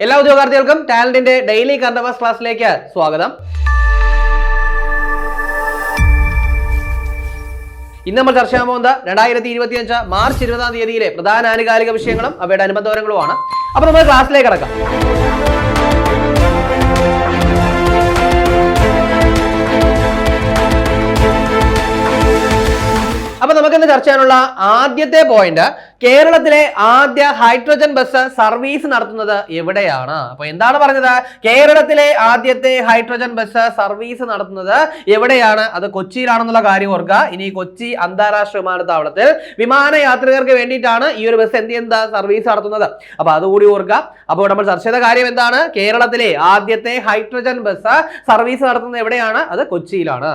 എല്ലാ ഉദ്യോഗാർത്ഥികൾക്കും ടാലന്റിന്റെ daily current ക്ലാസ്സിലേക്ക് സ്വാഗതം. ഇന്ന് നമ്മൾ ചർച്ച ചെയ്യാൻ പോകുന്നത് രണ്ടായിരത്തി ഇരുപത്തി അഞ്ച് മാർച്ച് ഇരുപതാം തീയതിയിലെ പ്രധാന ആനുകാലിക വിഷയങ്ങളും അവയുടെ അനുബന്ധവരങ്ങളുമാണ്. അപ്പൊ നമ്മൾ ക്ലാസ്സിലേക്ക് കടക്കാം. അപ്പൊ നമുക്കിന്ന് ചർച്ച ചെയ്യാനുള്ള ആദ്യത്തെ പോയിന്റ് കേരളത്തിലെ ആദ്യ ഹൈഡ്രജൻ ബസ് സർവീസ് നടത്തുന്നത് എവിടെയാണ്? അപ്പൊ എന്താണ് പറഞ്ഞത്? കേരളത്തിലെ ആദ്യത്തെ ഹൈഡ്രജൻ ബസ് സർവീസ് നടത്തുന്നത് എവിടെയാണ്? അത് കൊച്ചിയിലാണെന്നുള്ള കാര്യം ഓർക്കുക. ഇനി കൊച്ചി അന്താരാഷ്ട്ര വിമാനത്താവളത്തിൽ വിമാനയാത്രികർക്ക് വേണ്ടിയിട്ടാണ് ഈ ഒരു ബസ് എന്ത് ചെയ്യുന്നത്? സർവീസ് നടത്തുന്നത്. അപ്പൊ അതുകൂടി ഓർക്കുക. അപ്പോൾ നമ്മൾ ചർച്ച ചെയ്ത കാര്യം എന്താണ്? കേരളത്തിലെ ആദ്യത്തെ ഹൈഡ്രജൻ ബസ് സർവീസ് നടത്തുന്നത് എവിടെയാണ്? അത് കൊച്ചിയിലാണ്.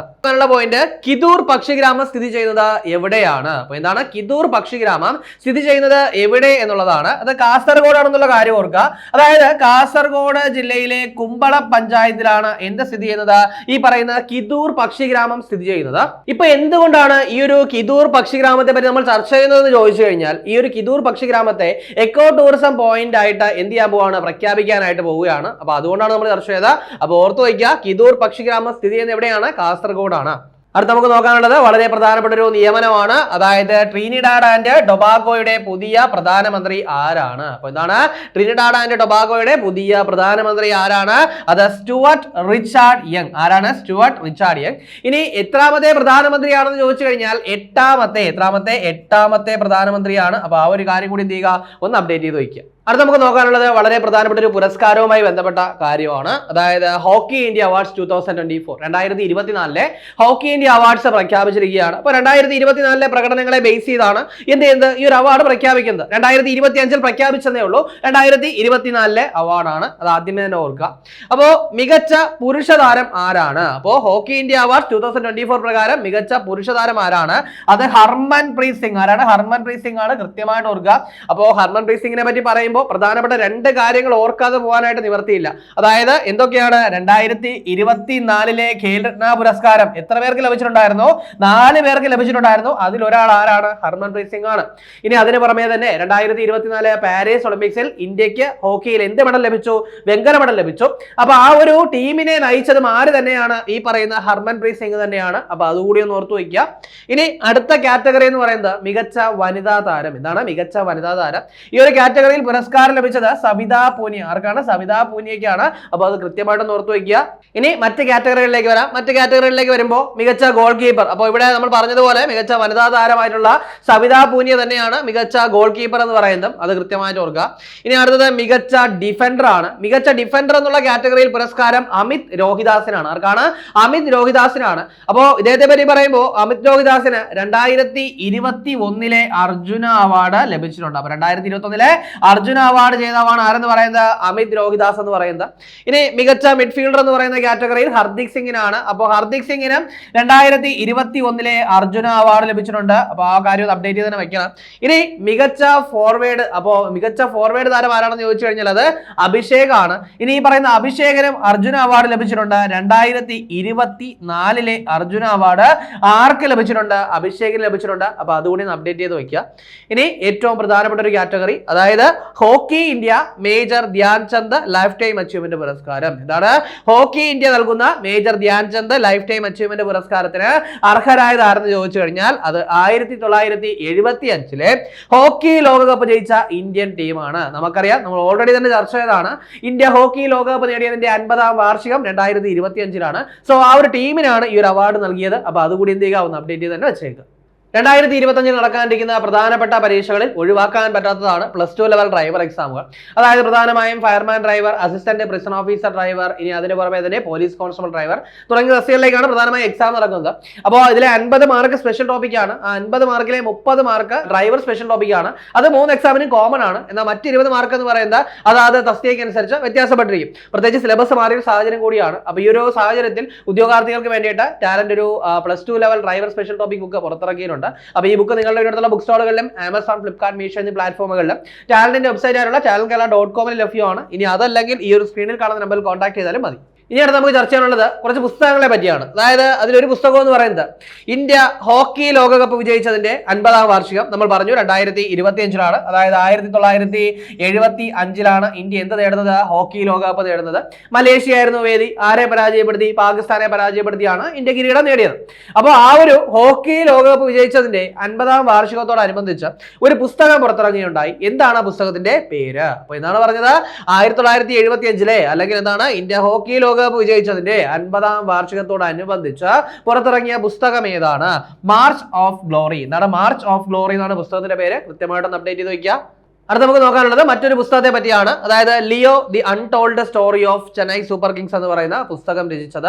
പോയിന്റ് കിദൂർ പക്ഷിഗ്രാമം സ്ഥിതി ചെയ്യുന്നത് എവിടെയാണ്? അപ്പൊ എന്താണ്? കിദൂർ പക്ഷിഗ്രാമം സ്ഥിതി ചെയ്യുന്നത് എവിടെ എന്നുള്ളതാണ്. അത് കാസർഗോഡ് ആണെന്നുള്ള കാര്യം ഓർക്കുക. അതായത് കാസർഗോഡ് ജില്ലയിലെ കുമ്പള പഞ്ചായത്തിലാണ് എന്ത് സ്ഥിതി ചെയ്യുന്നത്? ഈ പറയുന്ന കിദൂർ പക്ഷിഗ്രാമം സ്ഥിതി ചെയ്യുന്നത്. ഇപ്പൊ എന്തുകൊണ്ടാണ് ഈ ഒരു കിദൂർ പക്ഷിഗ്രാമത്തെ പറ്റി നമ്മൾ ചർച്ച ചെയ്യുന്നതെന്ന് ചോദിച്ചു കഴിഞ്ഞാൽ ഈ ഒരു കിദൂർ പക്ഷിഗ്രാമത്തെ എക്കോ ടൂറിസം പോയിന്റ് ആയിട്ട് എന്ത് ചെയ്യാൻ പോവാണ്? പ്രഖ്യാപിക്കാനായിട്ട് പോവുകയാണ്. അപ്പൊ അതുകൊണ്ടാണ് നമ്മൾ ചർച്ച ചെയ്തത്. അപ്പൊ ഓർത്തു വയ്ക്കുക കിദൂർ പക്ഷിഗ്രാമം സ്ഥിതി ചെയ്യുന്നത് എവിടെയാണ്? കാസർഗോഡാണ്. അടുത്ത നമുക്ക് നോക്കാനുള്ളത് വളരെ പ്രധാനപ്പെട്ട ഒരു നിയമനമാണ്. അതായത് ട്രീനിഡാഡ് ആൻഡ് ടൊബാഗോയുടെ പുതിയ പ്രധാനമന്ത്രി ആരാണ്? അപ്പൊ എന്താണ് ട്രീനിഡാഡ് ആൻഡ് ടൊബാഗോയുടെ പുതിയ പ്രധാനമന്ത്രി ആരാണ്? അത് സ്റ്റുവർട്ട് റിച്ചാർഡ് യങ്. ആരാണ്? Stuart Richard Young. ഇനി എത്രാമത്തെ പ്രധാനമന്ത്രിയാണെന്ന് ചോദിച്ചു കഴിഞ്ഞാൽ എട്ടാമത്തെ എത്രാമത്തെ എട്ടാമത്തെ പ്രധാനമന്ത്രിയാണ്. അപ്പൊ ആ ഒരു കാര്യം കൂടി എന്ത് ചെയ്യുക? ഒന്ന് അപ്ഡേറ്റ് ചെയ്ത് വയ്ക്കുക. അടുത്ത നമുക്ക് നോക്കാനുള്ളത് വളരെ പ്രധാനപ്പെട്ട ഒരു പുരസ്കാരവുമായി ബന്ധപ്പെട്ട കാര്യമാണ്. അതായത് hockey India awards two thousand twenty four രണ്ടായിരത്തി ഇരുപത്തിനാലിലെ ഹോക്കി ഇന്ത്യ അവാർഡ്സ് പ്രഖ്യാപിച്ചിരിക്കുകയാണ്. അപ്പോൾ രണ്ടായിരത്തി ഇരുപത്തിനാലിലെ പ്രകടനങ്ങളെ ബേസ് ചെയ്താണ് എന്ത് ചെയ്യുന്നത്? ഈ ഒരു അവാർഡ് പ്രഖ്യാപിക്കുന്നത്. രണ്ടായിരത്തി ഇരുപത്തി അഞ്ചിൽ പ്രഖ്യാപിച്ചതേ ഉള്ളൂ. രണ്ടായിരത്തി ഇരുപത്തിനാലിലെ അവാർഡാണ് അത് ആദ്യമേ തന്നെ ഓർക്കുക. അപ്പോൾ മികച്ച പുരുഷ താരം ആരാണ്? അപ്പോൾ hockey India award two thousand twenty four പ്രകാരം മികച്ച പുരുഷ താരം ആരാണ്? അത് ഹർമൻ പ്രീത് സിംഗ്. ആരാണ് ഹർമൻ പ്രീത് സിംഗ് ആണ് കൃത്യമായിട്ട് ഓർക്കുക. അപ്പോൾ ഹർമൻ പ്രീത് സിംഗിനെ പറ്റി പറയുമ്പോൾ പ്രധാനപ്പെട്ട രണ്ട് കാര്യങ്ങൾ ഓർക്കാതെ പോകാനായിട്ട് നിവർത്തിയില്ല. അതായത് എന്തൊക്കെയാണ്? രണ്ടായിരത്തി ഇരുപത്തി നാലിലെ ഖേൽരത്ന പുരസ്കാരം. എത്ര പേർക്ക് ലഭിച്ചിട്ടുണ്ടായിരുന്നു? നാല് പേർക്ക് ലഭിച്ചിട്ടുണ്ടായിരുന്നു. അതിൽ ഒരാൾ ആരാണ്? ഹർമൻപ്രീത് സിംഗ് ആണ് ഇനി അതിന് പുറമേ തന്നെ രണ്ടായിരത്തി ഇരുപത്തിനാല് പാരീസ് ഒളിമ്പിക്സിൽ ഇന്ത്യയ്ക്ക് ഹോക്കിയിൽ എന്ത് മെഡൽ ലഭിച്ചു? വെങ്കല മെഡൽ ലഭിച്ചു. അപ്പൊ ആ ഒരു ടീമിനെ നയിച്ചതും ആര് തന്നെയാണ്? ഈ പറയുന്ന ഹർമൻപ്രീത് സിംഗ് തന്നെയാണ്. അപ്പൊ അതുകൂടി ഒന്ന് ഓർത്തു വയ്ക്കുക. ഇനി അടുത്ത കാറ്റഗറി എന്ന് പറയുന്നത് മികച്ച വനിതാ താരം. എന്താണ്? മികച്ച വനിതാ താരം. ഈ ഒരു കാറ്റഗറിയിൽ പുരസ്കാരം ലഭിച്ചത് സവിതാ പൂനിയ. ആർക്കാണ്? സവിതാ പൂനിയക്കാണ് അപ്പൊ അത് കൃത്യമായിട്ട് ഓർത്തു വയ്ക്കുക. ഇനി മറ്റ് കാറ്റഗറികളിലേക്ക് വരാം. മറ്റ് കാറ്റഗറികളിലേക്ക് വരുമ്പോൾ മികച്ച ഗോൾ കീപ്പർ അപ്പോൾ ഇവിടെ നമ്മൾ പറഞ്ഞതുപോലെ മികച്ച വനിതാ താരമായിട്ടുള്ള സവിതാ പൂനിയ തന്നെയാണ് മികച്ച ഗോൾ കീപ്പർ എന്ന് പറയുന്നത്. അത് കൃത്യമായിട്ട് ഓർക്കുക. ഇനി അടുത്തത് മികച്ച ഡിഫൻഡർ ആണ്. മികച്ച ഡിഫൻഡർ എന്നുള്ള കാറ്റഗറിയിൽ പുരസ്കാരം അമിത് രോഹിദാസിനാണ്. ആർക്കാണ്? അമിത് രോഹിദാസിനാണ്. അപ്പോൾ ഇദ്ദേഹത്തെ പറ്റി പറയുമ്പോൾ അമിത് രോഹിദാസിന് രണ്ടായിരത്തി ഇരുപത്തി ഒന്നിലെ അർജുന അവാർഡ് ലഭിച്ചിട്ടുണ്ട്. അപ്പൊ രണ്ടായിരത്തി ഇരുപത്തി ഒന്നിലെ അർജുന അവാർഡ് ജേതാവാണ് ആരെന്ന് പറയുന്നത്? അമിത് രോഹിദാസ് എന്ന് പറയുന്നത്. ഇനി മികച്ച മിഡ്ഫീൽഡർ എന്ന് പറയുന്ന കാറ്റഗറിയിൽ ഹർദിക് സിംഗിനാണ്. അപ്പോൾ ഹർദിക് സിംഗിന് രണ്ടായിരത്തി ഇരുപത്തി ഒന്നിലെ അർജുന അവാർഡ് ലഭിച്ചിട്ടുണ്ട്. അപ്പോൾ ആ കാര്യം അപ്ഡേറ്റ് ചെയ്ത് തന്നെ വെക്കണം. ഇനി മികച്ച ഫോർവേഡ് അപ്പോൾ മികച്ച ഫോർവേഡ് താരം ആരാണെന്ന് ചോദിച്ചു കഴിഞ്ഞാൽ അത് അഭിഷേക് ആണ് ഇനി ഈ പറയുന്ന അഭിഷേകനും അർജുന അവാർഡ് ലഭിച്ചിട്ടുണ്ട്. രണ്ടായിരത്തി ഇരുപത്തി നാലിലെ അർജുന അവാർഡ് ആർക്ക് ലഭിച്ചിട്ടുണ്ട്? അഭിഷേകിന് ലഭിച്ചിട്ടുണ്ട്. അപ്പോൾ അതുകൂടി അപ്ഡേറ്റ് ചെയ്ത് വെക്കുക. ഇനി ഏറ്റവും പ്രധാനപ്പെട്ട ഒരു കാറ്റഗറി അതായത് hockey India major Dhyan Chand lifetime achievement പുരസ്കാരം. എന്താണ്? ഹോക്കി ഇന്ത്യ നൽകുന്ന major Dhyan Chand lifetime achievement പുരസ്കാരത്തിന് അർഹരായത് ആരെന്ന് ചോദിച്ചു കഴിഞ്ഞാൽ അത് ആയിരത്തി തൊള്ളായിരത്തി എഴുപത്തി അഞ്ചിലെ ഹോക്കി ലോകകപ്പ് ജയിച്ച ഇന്ത്യൻ ടീമാണ്. നമുക്കറിയാം നമ്മൾ ഓൾറെഡി തന്നെ ചർച്ച ചെയ്തതാണ്. ഇന്ത്യ ഹോക്കി ലോകകപ്പ് നേടിയതിന്റെ അൻപതാം വാർഷികം രണ്ടായിരത്തി ഇരുപത്തി അഞ്ചിലാണ് സോ ആ ഒരു ടീമിനാണ് ഈ ഒരു അവാർഡ് നൽകിയത്. അപ്പൊ അതുകൂടി എന്ത് ചെയ്യുക? ഒന്ന് അപ്ഡേറ്റ് ചെയ്ത് തന്നെ വെച്ചേക്കുക രണ്ടായിരത്തി ഇരുപത്തഞ്ചിൽ നടക്കാനിരിക്കുന്ന പ്രധാനപ്പെട്ട പരീക്ഷകളിൽ ഒഴിവാക്കാൻ പറ്റാത്തതാണ് പ്ലസ് ടു ലെവൽ ഡ്രൈവർ എക്സാമുകൾ. അതായത് പ്രധാനമായും fireman driver assistant prison officer driver ഇനി അതിന് പുറമെ തന്നെ പോലീസ് കോൺസ്റ്റബിൾ ഡ്രൈവർ തുടങ്ങിയ തസ്തികളിലേക്കാണ് പ്രധാനമായും എക്സാം നടക്കുന്നത്. അപ്പോൾ ഇതിലെ അൻപത് മാർക്ക് സ്പെഷ്യൽ ടോപ്പിക്കാണ് ആ അൻപത് മാർക്കിലെ മുപ്പത് മാർക്ക് ഡ്രൈവർ സ്പെഷ്യൽ ടോപ്പിക്കാണ് അത് മൂന്ന് എക്സാമിനും കോമൺ ആണ്. എന്നാൽ മറ്റ് ഇരുപത് മാർക്ക് എന്ന് പറയുന്നത് അതാത് തസ്തികയ്ക്ക് അനുസരിച്ച് വ്യത്യാസപ്പെട്ടിരിക്കും. പ്രത്യേകിച്ച് സിലബസ് മാറിയ സാഹചര്യം കൂടിയാണ്. അപ്പോൾ ഈ ഒരു സാഹചര്യത്തിൽ ഉദ്യോഗാർത്ഥികൾക്ക് വേണ്ടിയിട്ട് ടാലന്റ് ഒരു plus two level driver special topic book പുറത്തിറക്കിയിട്ടുണ്ട്. ഉണ്ട്. അപ്പോൾ ഈ ബുക്ക് നിങ്ങളുടെ അടുത്തുള്ള ബുക്ക് സ്റ്റോളുകളിലും ആമസോൺ ഫ്ലിപ്കാർട്ട് മീഷോ എന്നീ പ്ലാറ്റ്ഫോമുകളിലും ടാലന്റിന്റെ വെബ്സൈറ്റ് ആയിട്ടുള്ള ടാലൻ കേരള ഡോട്ട് കോമിൽ ലഭ്യമാണ്. ഇനി അതല്ലെങ്കിൽ ഈ ഒരു സ്ക്രീനിൽ കാണുന്ന നമ്പറിൽ കോൺടാക്ട് ചെയ്താലും മതി. ഇനി അടുത്ത് നമുക്ക് ചർച്ച ചെയ്യാനുള്ളത്. കുറച്ച് പുസ്തകങ്ങളെ പറ്റിയാണ്. അതായത് അതിലൊരു പുസ്തകം എന്ന് പറയുന്നത് ഇന്ത്യ ഹോക്കി ലോകകപ്പ് വിജയിച്ചതിന്റെ അൻപതാം വാർഷികം. നമ്മൾ പറഞ്ഞു രണ്ടായിരത്തി ഇരുപത്തി അഞ്ചിലാണ് അതായത് ആയിരത്തി തൊള്ളായിരത്തി എഴുപത്തി അഞ്ചിലാണ് ഇന്ത്യ എന്ത് നേടുന്നത്? ഹോക്കി ലോകകപ്പ് നേടുന്നത്. മലേഷ്യ ആയിരുന്നു വേദി. ആരെ പരാജയപ്പെടുത്തി? പാകിസ്ഥാനെ പരാജയപ്പെടുത്തിയാണ് ഇന്ത്യ കിരീടം നേടിയത്. അപ്പോൾ ആ ഒരു ഹോക്കി ലോകകപ്പ് വിജയിച്ചതിന്റെ അൻപതാം വാർഷികത്തോടനുബന്ധിച്ച് ഒരു പുസ്തകം പുറത്തിറങ്ങിയുണ്ടായി. എന്താണ് ആ പുസ്തകത്തിന്റെ പേര്? അപ്പോൾ എന്താണ് പറഞ്ഞത് ആയിരത്തി തൊള്ളായിരത്തി എഴുപത്തി അഞ്ചിലെ അല്ലെങ്കിൽ എന്താണ്? ഇന്ത്യ ഹോക്കി ലോകകപ്പ് വിജയിച്ചതിന്റെ അൻപതാം വാർഷികത്തോടനുബന്ധിച്ച് പുറത്തിറങ്ങിയ പുസ്തകം ഏതാണ്? മാർച്ച് ഓഫ് ഗ്ലോറി എന്താണ് മാർച്ച് ഓഫ് ഗ്ലോറി എന്നാണ് പുസ്തകത്തിന്റെ പേര്? കൃത്യമായിട്ടൊന്ന് അപ്ഡേറ്റ് ചെയ്ത് വയ്ക്കുക. അടുത്ത നമുക്ക് നോക്കാനുള്ളത് മറ്റൊരു പുസ്തകത്തെ പറ്റിയാണ്. അതായത് Leo the untold story of Chennai super kings എന്ന് പറയുന്ന പുസ്തകം രചിച്ചത്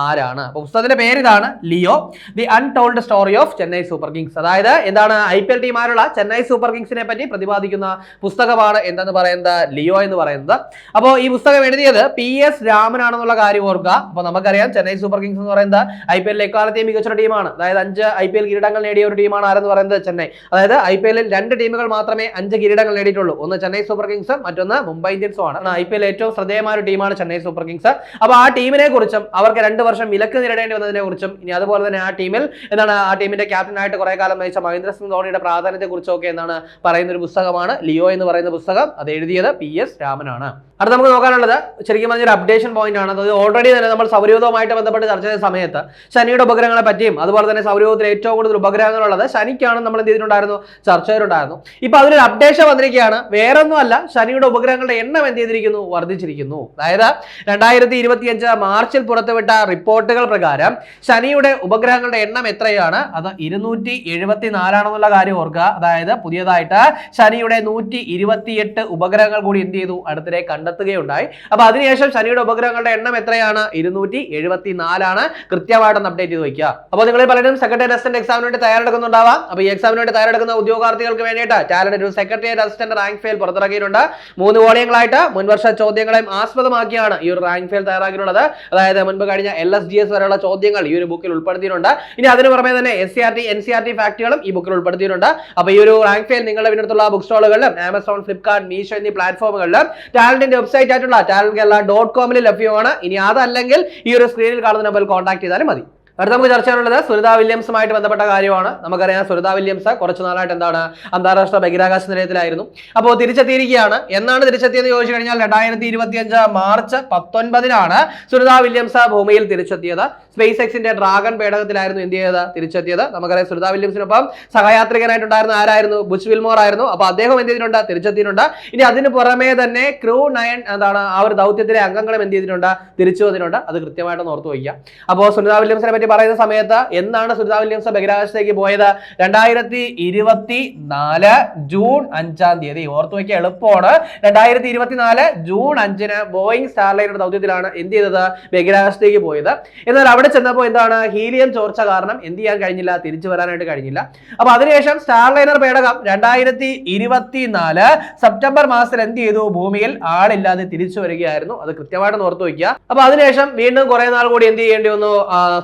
ആരാണ്? അപ്പോൾ പുസ്തകത്തിന്റെ പേര് ഇതാണ് Leo the untold story of Chennai super kings. അതായത് എന്താണ് ഐ പി എൽ ടീമാരുള്ള ചെന്നൈ സൂപ്പർ കിങ്സിനെ പറ്റി പ്രതിപാദിക്കുന്ന പുസ്തകമാണ് എന്തെന്ന് പറയുന്നത്? ലിയോ എന്ന് പറയുന്നത്. അപ്പോൾ ഈ പുസ്തകം എഴുതിയത് പി എസ് രാമനാണെന്നുള്ള കാര്യം ഓർക്കുക. അപ്പോൾ നമുക്കറിയാം ചെന്നൈ സൂപ്പർ കിങ്സ് എന്ന് പറയുന്നത് ഐ പി എല്ലിൽ എക്കാലത്തെയും മികച്ച ടീമാണ്. അതായത് അഞ്ച് ഐ പി എൽ കിരീടങ്ങൾ നേടിയ ഒരു ടീമാണ് ആരെന്ന് പറയുന്നത് ചെന്നൈ. അതായത് ഐ പി എല്ലിൽ രണ്ട് ടീമുകൾ മാത്രമേ അഞ്ച് കിരീടങ്ങൾ നേടിയിട്ടുള്ളൂ. ഒന്ന് ചെന്നൈ സൂപ്പർ കിങ്സ് മറ്റൊന്ന് മുംബൈ ഇന്ത്യൻസും ആണ്. ഐ പി എൽ ഏറ്റവും ശ്രദ്ധേയമായ ഒരു ടീമാണ് ചെന്നൈ സൂപ്പർ കിങ്സ്. അപ്പോൾ ആ ടീമിനെ കുറിച്ചും അവർക്ക് രണ്ട് വർഷം വിലക്ക് നേടേണ്ടി വന്നതിനെ കുറിച്ചും ഇനി അതുപോലെ തന്നെ ആ ടീമിൽ എന്താണ് ആ ടീമിന്റെ ക്യാപ്റ്റനായിട്ട് കുറെ കാലം നയിച്ച മഹേന്ദ്ര സിംഗ് ധോണിയുടെ പ്രാധാന്യത്തെ കുറിച്ചൊക്കെ എന്താണ് പറയുന്ന ഒരു പുസ്തകമാണ്. ലിയോ എന്ന് പറയുന്ന പുസ്തകം. അത് എഴുതിയത് പി എസ് രാമനാണ്. അടുത്ത നമുക്ക് നോക്കാനുള്ളത് ശരിക്കും പറഞ്ഞൊരു അപ്ഡേഷൻ പോയിന്റ് ആണ്. അത് ഓൾറെഡി തന്നെ നമ്മൾ സൗരയൂഥവുമായിട്ട് ബന്ധപ്പെട്ട് ചർച്ച ചെയ്ത സമയത്ത് ശനിയുടെ ഉപഗ്രഹങ്ങളെ പറ്റിയും അതുപോലെ തന്നെ സൗരയൂഥത്തിൽ ഏറ്റവും കൂടുതൽ ഉപഗ്രഹങ്ങളുള്ളത് ശനിക്കാണ് നമ്മൾ എന്ത് ചെയ്തിട്ടുണ്ടായിരുന്നു? ചർച്ച ചെയ്തിട്ടുണ്ടായിരുന്നു. ഇപ്പൊ അതിനൊരു അപ്ഡേഷൻ വന്നിരിക്കുകയാണ്. വേറൊന്നുമല്ല ശനിയുടെ ഉപഗ്രഹങ്ങളുടെ എണ്ണം എന്ത് ചെയ്തിരിക്കുന്നു? വർദ്ധിച്ചിരിക്കുന്നു. അതായത് രണ്ടായിരത്തി ഇരുപത്തിയഞ്ച് മാർച്ചിൽ പുറത്തുവിട്ട റിപ്പോർട്ടുകൾ പ്രകാരം ശനിയുടെ ഉപഗ്രഹങ്ങളുടെ എണ്ണം എത്രയാണ്? അത് ഇരുന്നൂറ്റി എഴുപത്തി നാലാണെന്നുള്ള കാര്യം ഓർക്കുക. അതായത് പുതിയതായിട്ട് ശനിയുടെ നൂറ്റി ഇരുപത്തിയെട്ട് ഉപഗ്രഹങ്ങൾ കൂടി എന്ത് ചെയ്തു? അടുത്തിടെ കണ്ടെത്തുകയുണ്ടായി. അപ്പൊ അതിനുശേഷം ശനിയുടെ ഉപഗ്രഹങ്ങളുടെ എണ്ണം എത്രയാണ്? ഇരുന്നൂറ്റി എഴുപത്തി നാലാണ് കൃത്യമായിട്ടൊന്ന് അപ്ഡേറ്റ് ചെയ്ത് വയ്ക്കുക. അപ്പോൾ നിങ്ങൾ പലരും സെക്രട്ടറി അസിസ്റ്റന്റ് എക്സാമിന് വേണ്ടി തയ്യാറെടുക്കുന്നുണ്ടാവാം. അപ്പോൾ ഈ എക്സാമിന് വേണ്ടി തയ്യാറെടുക്കുന്ന ഉദ്യോഗാർത്ഥികൾക്ക് വേണ്ടിയിട്ട് talent secretary assistant rank file പുറത്തിറക്കിയിട്ടുണ്ട്. മൂന്ന് വോളിയങ്ങളായിട്ട് മുൻവർഷ ചോദ്യങ്ങളെയും ആസ്പദമാക്കിയാണ് ഈ ഒരു റാങ്ക് ഫെയിൽ തയ്യാറാക്കിയിട്ടുള്ളത്. അതായത് മുൻപ് കഴിഞ്ഞ എൽ എസ് ജി എസ് വരെയുള്ള ചോദ്യങ്ങൾ ഈ ഒരു ബുക്കിൽ ഉൾപ്പെടുത്തിയിട്ടുണ്ട്. ഇനി അതിന് പുറമെ തന്നെ S C R T N C R T ഫാക്ടുകളും ഈ ബുക്കിൽ ഉൾപ്പെടുത്തിയിട്ടുണ്ട്. അപ്പോൾ ഈ ഒരു റാങ്ക് ഫെയിൽ നിങ്ങളുടെ വീട്ടിലുള്ള ബുക്ക് സ്റ്റോളുകളിലും ആമസോൺ ഫ്ലിപ്കാർട്ട് മീഷോ എന്നീ പ്ലാറ്റ്ഫോമുകളിലും ടാലന്റിന്റെ വെബ്സൈറ്റ് ആയിട്ടുള്ള ടാലന്റ് കേരള ഡോട്ട് കോമിൽ ലഭ്യമാണ്. ഇനി അതല്ലെങ്കിൽ ഈ ഒരു സ്ക്രീനിൽ കാണുന്ന നമ്പറിൽ കോൺടാക്ട് ചെയ്താലും മതി. അടുത്ത നമുക്ക് ചർച്ച ചെയ്യാനുള്ളത് സുനിത വില്യംസുമായിട്ട് ബന്ധപ്പെട്ട കാര്യമാണ്. നമുക്കറിയാം സുനിത വില്യംസ് കുറച്ചു നാളായിട്ട് എന്താണ് അന്താരാഷ്ട്ര ബഹിരാകാശ നിലയത്തിലായിരുന്നു. അപ്പോൾ തിരിച്ചെത്തിയിരിക്കുകയാണ്. എന്നാണ് തിരിച്ചെത്തിയെന്ന് ചോദിച്ചു കഴിഞ്ഞാൽ രണ്ടായിരത്തി ഇരുപത്തിയഞ്ച് മാർച്ച് പത്തൊൻപതിനാണ് സുനിത വില്യംസ് ഭൂമിയിൽ തിരിച്ചെത്തിയത്. സ്പേസ് എക്സിന്റെ ഡ്രാഗൺ പേടകത്തിലായിരുന്നു എന്ത് ചെയ്തത്? തിരിച്ചെത്തിയത്. നമുക്കറിയാം സുനിത വില്യംസിനൊപ്പം സഹയാത്രികനായിട്ടുണ്ടായിരുന്ന. ആരായിരുന്നു? ബുച്ച് വിൽമോർ ആയിരുന്നു. അപ്പോൾ അദ്ദേഹം എന്ത് ചെയ്തിട്ടുണ്ട്? തിരിച്ചെത്തിയിട്ടുണ്ട്. ഇനി അതിന് പുറമേ തന്നെ ക്രൂ നയൻ എന്താണ് ആ ഒരു ദൗത്യത്തിലെ അംഗങ്ങളും എന്ത് ചെയ്തിട്ടുണ്ട്? തിരിച്ചു വന്നിട്ടുണ്ട്. അത് കൃത്യമായിട്ട് ഓർത്തു വയ്ക്കുക. അപ്പോൾ സുനിത വില്യംസിനെ പറ്റി പറയുന്ന സമയത്ത് എന്നാണ് സുനിത വില്യംസ് ബഹിരാകാശത്തേക്ക് പോയത്? രണ്ടായിരത്തി ഇരുപത്തി നാല് ജൂൺ അഞ്ചാം തീയതി. ഓർത്തു വയ്ക്കുക എളുപ്പമാണ്. രണ്ടായിരത്തി ഇരുപത്തിനാല് ജൂൺ അഞ്ചിന് ബോയിങ് സ്റ്റാർലൈനർ ദൗത്യത്തിലാണ് എന്ത് ചെയ്തത്? ബഹിരാകാശത്തേക്ക് പോയത്. എന്നാൽ അവിടെ ചെന്നപ്പോൾ എന്താണ്? ഹീലിയം ചോർച്ച കാരണം എന്ത് ചെയ്യാൻ കഴിഞ്ഞില്ല? തിരിച്ചു വരാനായിട്ട് കഴിഞ്ഞില്ല. അപ്പൊ അതിനുശേഷം സ്റ്റാർലൈനർ പേടകം രണ്ടായിരത്തി ഇരുപത്തിനാല് സെപ്റ്റംബർ മാസത്തിൽ എന്ത് ചെയ്തു? ഭൂമിയിൽ ആളില്ലാതെ തിരിച്ചു വരികയായിരുന്നു. അത് കൃത്യമായിട്ട് ഓർത്തു വയ്ക്കുക. അപ്പൊ അതിനുശേഷം വീണ്ടും കുറെ നാൾ കൂടി എന്ത് ചെയ്യേണ്ടി വന്നു?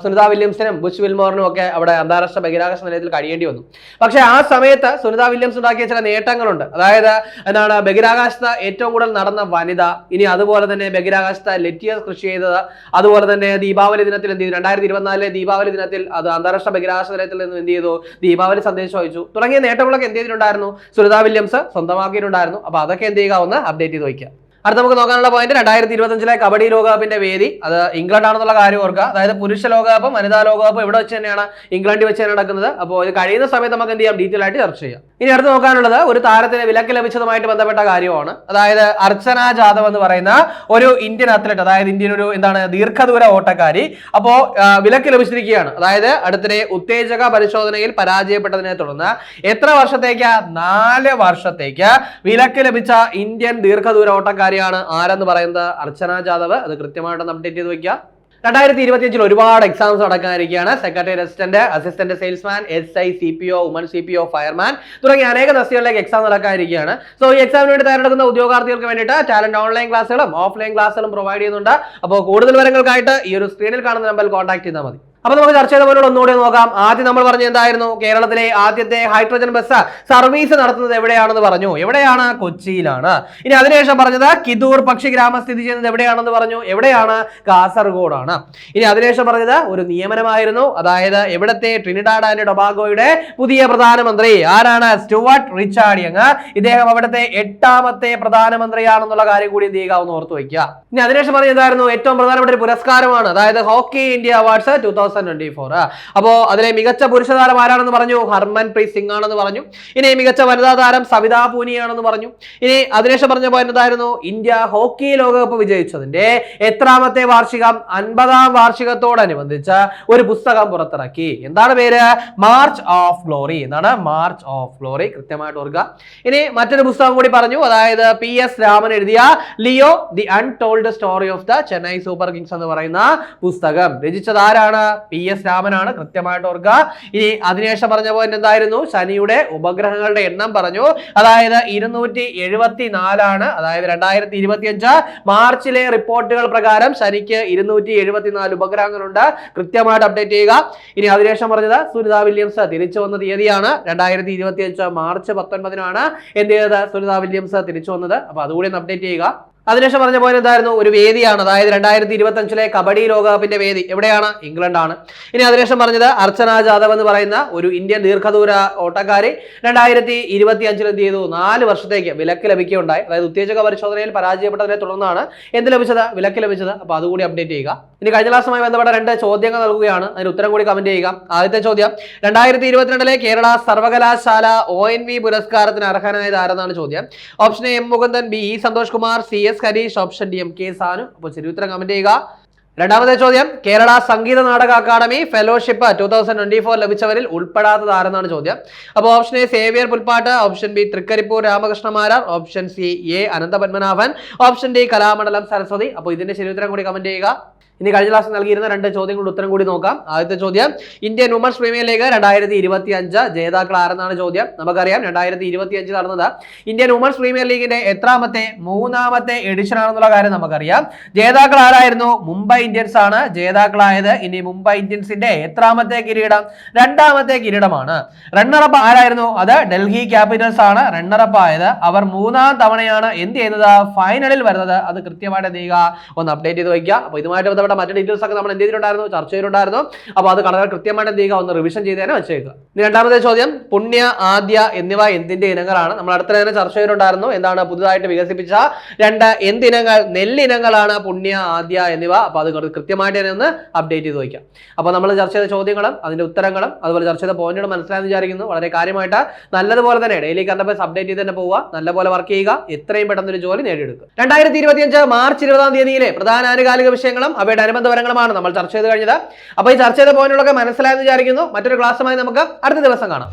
സുനിത വില്യംസിനും ബുഷ് വിൽമോറിനും ഒക്കെ അവിടെ അന്താരാഷ്ട്ര ബഹിരാകാശ നിലയത്തിൽ കഴിയേണ്ടി വന്നു. പക്ഷെ ആ സമയത്ത് സുനിത വില്യംസ് ഉണ്ടാക്കിയ ചില നേട്ടങ്ങളുണ്ട്. അതായത് എന്താണ് ബഹിരാകാശത്ത് ഏറ്റവും കൂടുതൽ നടന്ന വനിത ഇനി അതുപോലെ തന്നെ ബഹിരാകാശത്ത് ലെറ്റിയസ് കൃഷി ചെയ്തത് അതുപോലെ തന്നെ ദീപാവലി ദിനത്തിൽ എന്ത് ചെയ്തു? രണ്ടായിരത്തി ഇരുപത്തിനാലിലെ ദീപാവലി ദിനത്തിൽ അത് അന്താരാഷ്ട്ര ബഹിരാകാശ നിലയത്തിൽ നിന്ന് എന്ത് ചെയ്തു? ദീപാവലി സന്ദേശം അയച്ചു. തുടങ്ങിയ നേട്ടങ്ങളൊക്കെ എന്ത് ചെയ്തിട്ടുണ്ടായിരുന്നു? സുനിത വില്യംസ് സ്വന്തമാക്കിയിട്ടുണ്ടായിരുന്നു. അപ്പൊ അതൊക്കെ എന്ത് ചെയ്യുക? ഒന്ന് അപ്ഡേറ്റ് ചെയ്ത് വയ്ക്കുക. അടുത്ത നമുക്ക് നോക്കാനുള്ള പോയിന്റ് രണ്ടായിരത്തി ഇരുപത്തഞ്ചിലെ കബഡി ലോകകപ്പിന്റെ വേദി. അത് ഇംഗ്ലണ്ട് ആണെന്നുള്ള കാര്യം ഓർക്കുക. അതായത് പുരുഷ ലോകകപ്പും വനിതാ ലോകകപ്പും ഇവിടെ വെച്ച് തന്നെയാണ് ഇംഗ്ലണ്ടിൽ വെച്ച് നടക്കുന്നത്. അപ്പോൾ ഇത് കഴിയുന്ന സമയത്ത് നമുക്ക് എന്ത് ചെയ്യാം? ഡീറ്റെയിൽ ആയിട്ട് ചർച്ച ചെയ്യാം. ഇനി അടുത്ത് നോക്കാനുള്ളത് ഒരു താരത്തിന് വിലക്ക് ലഭിച്ചതുമായിട്ട് ബന്ധപ്പെട്ട കാര്യമാണ്. അതായത് അർച്ചന ജാദവ് എന്ന് പറയുന്ന ഒരു ഇന്ത്യൻ അത്ലറ്റ് അതായത് ഇന്ത്യൻ ഒരു എന്താണ് ദീർഘദൂര ഓട്ടക്കാരി അപ്പോൾ വിലക്ക് ലഭിച്ചിരിക്കുകയാണ്. അതായത് അടുത്തിടെ ഉത്തേജക പരിശോധനയിൽ പരാജയപ്പെട്ടതിനെ തുടർന്ന് എത്ര വർഷത്തേക്ക്? നാല് വർഷത്തേക്ക് വിലക്ക് ലഭിച്ച ഇന്ത്യൻ ദീർഘദൂര ഓട്ടക്കാരിയാണ് ആരെന്ന് പറയുന്നത്? അർച്ചന ജാദവ്. അത് കൃത്യമായിട്ടൊന്ന് അപ്ഡേറ്റ് ചെയ്ത് വെക്കുക. രണ്ടായിരത്തി ഇരുപത്തിയഞ്ചിൽ ഒരുപാട് exams നടക്കാനിരിക്കുകയാണ്. Secretary assistant assistant salesman S I C P O woman C P O fireman തുടങ്ങിയ അനേക തസ്തികളിലേക്ക് എക്സാം നടക്കാനിരിക്കുകയാണ്. സോ ഈ എക്സാമിന് വേണ്ടി തയ്യാറെടുക്കുന്ന ഉദ്യോഗാർത്ഥികൾക്ക് വേണ്ടിയിട്ട് ടാലന്റ് ഓൺലൈൻ ക്ലാസ്സുകളും ഓഫ്ലൈൻ ക്ലാസ്സുകളും പ്രൊവൈഡ് ചെയ്യുന്നുണ്ട്. അപ്പോൾ കൂടുതൽ വിവരങ്ങൾക്കായിട്ട് ഈ ഒരു സ്ക്രീനിൽ കാണുന്ന നമ്പറിൽ കോൺടാക്ട് ചെയ്താൽ മതി. അപ്പൊ നമുക്ക് ചർച്ച ചെയ്ത ഒന്നുകൂടി നോക്കാം. ആദ്യം നമ്മൾ പറഞ്ഞ എന്തായിരുന്നു? കേരളത്തിലെ ആദ്യത്തെ ഹൈഡ്രജൻ ബസ് സർവീസ് നടത്തുന്നത് എവിടെയാണെന്ന് പറഞ്ഞു. എവിടെയാണ്? കൊച്ചിയിലാണ്. ഇനി അതിനുശേഷം പറഞ്ഞത് കിദൂർ പക്ഷി ഗ്രാമം സ്ഥിതി ചെയ്യുന്നത് എവിടെയാണെന്ന് പറഞ്ഞു. എവിടെയാണ്? കാസർഗോഡാണ്. ഇനി അതിനുശേഷം പറഞ്ഞത് ഒരു നിയമനമായിരുന്നു. അതായത് എവിടത്തെ ട്രിനിഡാഡ് ആൻഡ് ടൊബാഗോയുടെ പുതിയ പ്രധാനമന്ത്രി ആരാണ്? Stuart Richard Young. ഇദ്ദേഹം അവിടുത്തെ എട്ടാമത്തെ പ്രധാനമന്ത്രിയാണെന്നുള്ള കാര്യം കൂടി എന്ത് ചെയ്യുക? ഒന്ന് ഓർത്ത് വയ്ക്കുക. ഇനി അതിനുശേഷം പറഞ്ഞതായിരുന്നു ഏറ്റവും പ്രധാനപ്പെട്ട ഒരു പുരസ്കാരമാണ്. അതായത് hockey India awards two thousand twenty four അപ്പോ അതിലെ മികച്ച പുരുഷ താരം ആരാണെന്ന് പറഞ്ഞു? ഹർമൻ പ്രീത് സിംഗ് ആണെന്ന് പറഞ്ഞു. ഇനി മികച്ച വനിതാ താരം സവിതാ പൂനിയാണെന്ന് പറഞ്ഞു. ഇനി അതിനുശേഷം പറഞ്ഞ പോയിന്റ് എന്തായിരുന്നു? ഇന്ത്യ ഹോക്കി ലോകകപ്പ് വിജയിച്ചതിന്റെ എത്രാമത്തെ വാർഷികം? അൻപതാം വാർഷികത്തോടനുബന്ധിച്ച് ഒരു പുസ്തകം പുറത്തിറക്കി. എന്താണ് പേര്? മാർച്ച് ഓഫ് ഗ്ലോറി എന്നാണ് മാർച്ച് ഓഫ് ഗ്ലോറി കൃത്യമായിട്ട് ഓർക്കുക. ഇനി മറ്റൊരു പുസ്തകം കൂടി പറഞ്ഞു. അതായത് പി എസ് രാമൻ എഴുതിയ Leo the untold story of the Chennai super kings എന്ന് പറയുന്ന പുസ്തകം. രചിച്ചത് ആരാണ്? പി എസ് രാമനാണ് കൃത്യമായിട്ട് ഓർക്കുക. ഇനി അതിനുശേഷം പറഞ്ഞ പോയിന്റ് എന്തായിരുന്നു? ശനിയുടെ ഉപഗ്രഹങ്ങളുടെ എണ്ണം പറഞ്ഞു. അതായത് ഇരുന്നൂറ്റി എഴുപത്തി നാലാണ് അതായത് രണ്ടായിരത്തി ഇരുപത്തി അഞ്ച് മാർച്ചിലെ റിപ്പോർട്ടുകൾ പ്രകാരം ശനിക്ക് ഇരുന്നൂറ്റി എഴുപത്തി നാല് ഉപഗ്രഹങ്ങളുണ്ട്. കൃത്യമായിട്ട് അപ്ഡേറ്റ് ചെയ്യുക. ഇനി അതിനുശേഷം പറഞ്ഞത് സുനിത വില്യംസ് തിരിച്ചു വന്ന തീയതിയാണ്. രണ്ടായിരത്തി ഇരുപത്തി അഞ്ച് മാർച്ച് പത്തൊൻപതിനാണ്. എന്ത് ചെയ്തത്? സുനിത വില്യംസ് തിരിച്ചു വന്നത്. അപ്പൊ അതുകൂടി ഒന്ന് അപ്ഡേറ്റ് ചെയ്യുക. അതിനുശേഷം പറഞ്ഞ പോലെ എന്തായിരുന്നു? ഒരു വേദിയാണ്. അതായത് രണ്ടായിരത്തി ഇരുപത്തി അഞ്ചിലെ കബഡി ലോകകപ്പിന്റെ വേദി. എവിടെയാണ്? ഇംഗ്ലണ്ടാണ്. ഇനി അതിനുശേഷം പറഞ്ഞത് അർച്ചന ജാദവ് എന്ന് പറയുന്ന ഒരു ഇന്ത്യൻ ദീർഘദൂര ഓട്ടക്കാരി രണ്ടായിരത്തി ഇരുപത്തി അഞ്ചിൽ എന്ത് ചെയ്തു? നാല് വർഷത്തേക്ക് വിലക്ക് ലഭിക്കുകയുണ്ടായി. അതായത് ഉത്തേജക പരിശോധനയിൽ പരാജയപ്പെട്ടതിനെ തുടർന്നാണ് എന്ത് ലഭിച്ചത്? വിലക്ക് ലഭിച്ചത്. അപ്പൊ അതുകൂടി അപ്ഡേറ്റ് ചെയ്യുക. ഇനി കഴിഞ്ഞ ക്ലാസ്സുമായി ബന്ധപ്പെട്ട രണ്ട് ചോദ്യങ്ങൾ നൽകുകയാണ്. അതിന് ഉത്തരം കൂടി കമന്റ് ചെയ്യുക. ആദ്യത്തെ ചോദ്യം രണ്ടായിരത്തി ഇരുപത്തിരണ്ടിലെ കേരള സർവകലാശാല ഒ എൻ വി പുരസ്കാരത്തിന് അർഹനായത് ആരെന്നാണ് ചോദ്യം? Option A M Mukundan B E Santhosh Kumar C S Harish option D M K Sanu. അപ്പോൾ ഉത്തരം കമന്റ് ചെയ്യുക. രണ്ടാമത്തെ ചോദ്യം Kerala Sangeetha Nataka Akademi fellowship two thousand twenty four ലഭിച്ചവരിൽ ഉൾപ്പെടാത്തത് ആരെന്നാണ് ചോദ്യം. അപ്പോൾ option A Xavier Pulpattu. Option B Thrikkaripur Ramakrishna Marar. Option C A Ananthapadmanabhan option D Kalamandalam Saraswathi. അപ്പോൾ ഇതിന്റെ ശരി ഉത്തരം കൂടി കമന്റ് ചെയ്യുക. ഇനി കഴിഞ്ഞ ക്ലാസ് നൽകിയിരുന്ന രണ്ട് ചോദ്യങ്ങളുടെ ഉത്തരം കൂടി നോക്കാം. ആദ്യത്തെ ചോദ്യം ഇന്ത്യൻ വുമൻസ് പ്രീമിയർ ലീഗ് രണ്ടായിരത്തി ഇരുപത്തി അഞ്ച് ജേതാക്കൾ ആരെന്നാണ് ചോദ്യം? നമുക്കറിയാം രണ്ടായിരത്തി ഇരുപത്തി അഞ്ച് നടന്നത് ഇന്ത്യൻ വുമൻസ് പ്രീമിയർ ലീഗിന്റെ എത്രാമത്തെ മൂന്നാമത്തെ എഡിഷൻ ആണെന്നുള്ള കാര്യം നമുക്കറിയാം. ജേതാക്കൾ ആരായിരുന്നു? മുംബൈ ഇന്ത്യൻസ് ആണ്. ജേതാക്കളായത് ഇനി മുംബൈ ഇന്ത്യൻസിന്റെ എത്രാമത്തെ കിരീടം? രണ്ടാമത്തെ കിരീടമാണ്. റണ്ണറപ്പ് ആരായിരുന്നു? അത് ഡൽഹി ക്യാപിറ്റൽസ് ആണ്. റണ്ണറപ്പ് ആയത് അവർ മൂന്നാം തവണയാണ് എന്ത് ചെയ്യുന്നത്? ഫൈനലിൽ വരുന്നത്. അത് കൃത്യമായിട്ട് എന്ത് ഒന്ന് അപ്ഡേറ്റ് ചെയ്ത് വയ്ക്കുക. അപ്പോൾ ഇതുമായിട്ട് ബന്ധപ്പെട്ട മറ്റു ഡീറ്റെയിൽസ് ഒക്കെ നമ്മൾ എന്ത് ചെയ്തിട്ടുണ്ടായിരുന്നു? ചർച്ച ചെയ്തിട്ടുണ്ടായിരുന്നു. അപ്പോൾ അത് വളരെ കൃത്യമായിട്ട് എന്ത് ചെയ്യുക? ഒന്ന് റിവിഷൻ ചെയ്ത് തന്നെ വെച്ചേക്കുക രണ്ടാമത്തെ ചോദ്യം പുണ്യ ആദ്യ എന്നിവ എന്തിന്റെ ഇനങ്ങളാണ്? നമ്മൾ അടുത്ത തന്നെ ചർച്ച ചെയ്തിട്ടുണ്ടായിരുന്നു. എന്താണ് പുതുതായിട്ട് വികസിപ്പിച്ച രണ്ട് എന്തിനങ്ങൾ നെല്ലിനങ്ങളാണ് പുണ്യ ആദ്യ എന്നിവ. അപ്പോൾ അത് കൃത്യമായിട്ട് തന്നെ ഒന്ന് അപ്ഡേറ്റ് ചെയ്ത് വയ്ക്കാം. അപ്പോൾ നമ്മൾ ചർച്ച ചെയ്ത ചോദ്യങ്ങളും അതിന്റെ ഉത്തരങ്ങളും അതുപോലെ ചർച്ച ചെയ്ത പോയിന്റുകൾ മനസ്സിലായെന്ന് വിചാരിക്കുന്നു. വളരെ കാര്യമായിട്ട് നല്ലതുപോലെ തന്നെ ഡെയിലി കറണ്ട് അപ്ഡേറ്റ് ചെയ്ത് തന്നെ പോവുക. നല്ലപോലെ വർക്ക് ചെയ്യുക. എത്രയും പെട്ടെന്ന് ഒരു ജോലി നേടിയെടുക്കുക. രണ്ടായിരത്തി ഇരുപത്തിയഞ്ച് മാർച്ച് ഇരുപതാം തീയതിയിലെ പ്രധാന ആനുകാലിക വിഷയങ്ങളും അവയുടെ അനുബന്ധ ഫലങ്ങളുമാണ് നമ്മൾ ചർച്ച ചെയ്ത് കഴിഞ്ഞത്. അപ്പോൾ ഈ ചർച്ച ചെയ്ത പോയിന്റുകളൊക്കെ മനസ്സിലായെന്ന് വിചാരിക്കുന്നു. മറ്റൊരു ക്ലാസ്സുമായി നമുക്ക് അടുത്ത ദിവസം കാണാം.